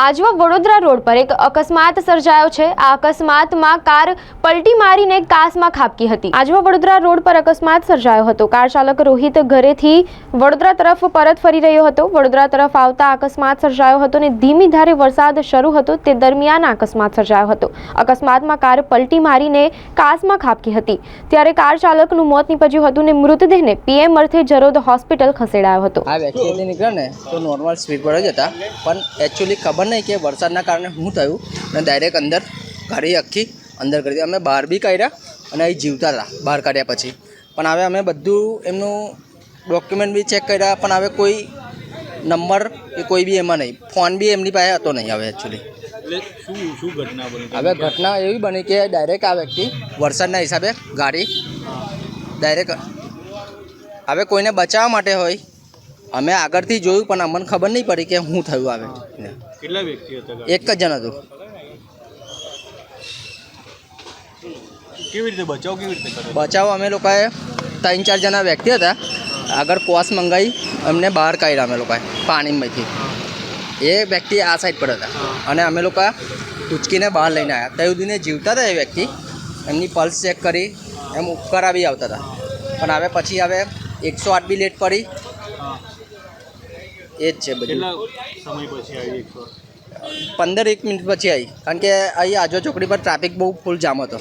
Ajwa Vadodara road પર એક અકસ્માત સર્જાયો છે. આ અકસ્માતમાં કાર પલટી મારીને કાસમાં ખાબકી હતી. આજમાં વડોદરા રોડ પર અકસ્માત સર્જાયો હતો. કાર ચાલક રોહિત ઘરેથી વડોદરા તરફ પરત ફરી રહ્યો હતો. વડોદરા તરફ આવતા અકસ્માત સર્જાયો હતો અને ધીમી ધારે વરસાદ શરૂ હતો તે દરમિયાન અકસ્માત સર્જાયો હતો. અકસ્માતમાં કાર પલટી મારીને કાસમાં ખાબકી હતી. ત્યારે કાર ચાલકનું મોત નીપજ્યું હતું અને મૃતદેહને પીએમ અર્થે જરોદ હોસ્પિટલ ખસેડાયો હતા. પણ એકચ્યુઅલી ખબર નહીં કે વરસાદના કારણે શું થયું. અને ડાયરેક્ટ અંદર ગાડી આખી અંદર કરી દીધી. અમે બહાર બી કાઢ્યા અને અહીં જીવતા હતા બહાર કાઢ્યા પછી. પણ હવે અમે બધું એમનું ડોક્યુમેન્ટ બી ચેક કર્યા પણ હવે કોઈ નંબર કે કોઈ બી એમાં નહીં. ફોન બી એમની પાસે હતો નહીં હવે એકચ્યુઅલી શું શું ઘટના બની? હવે ઘટના એવી બની કે ડાયરેક્ટ આ વ્યક્તિ વરસાદના હિસાબે ગાડી ડાયરેક્ટ હવે કોઈને બચાવવા માટે હોય અમે આગળથી જોયું પણ અમને ખબર નહીં પડી કે શું થયું આવે કેટલા વ્યક્તિ હતા એક જ જણ હતું. કેવી રીતે બચાવ કેવી રીતે કર્યો? બચાવ અમે લોકોએ ત્રણ ચાર જણા વ્યક્તિ હતા. આગળ કોસ મંગાવી અમને બહાર કાઢ્યા અમે લોકોએ પાણીમાંથી. એ વ્યક્તિ આ સાઈડ પર હતા. અને અમે લોકો ટૂચકીને બહાર લઈને આવ્યા. ત્યાં સુધીને જીવતા હતા એ વ્યક્તિ. એમની પલ્સ ચેક કરી એમ ઉપકાર આવી આવતા હતા. પણ હવે પછી હવે એકસો આઠ બી લેટ પડી. એ જ છે બધું. સમય પછી આવી પંદર એક મિનિટ પછી આવી. કારણ કે અહીં આજો ચોકડી પર ટ્રાફિક બહુ ફૂલ જામ હતો.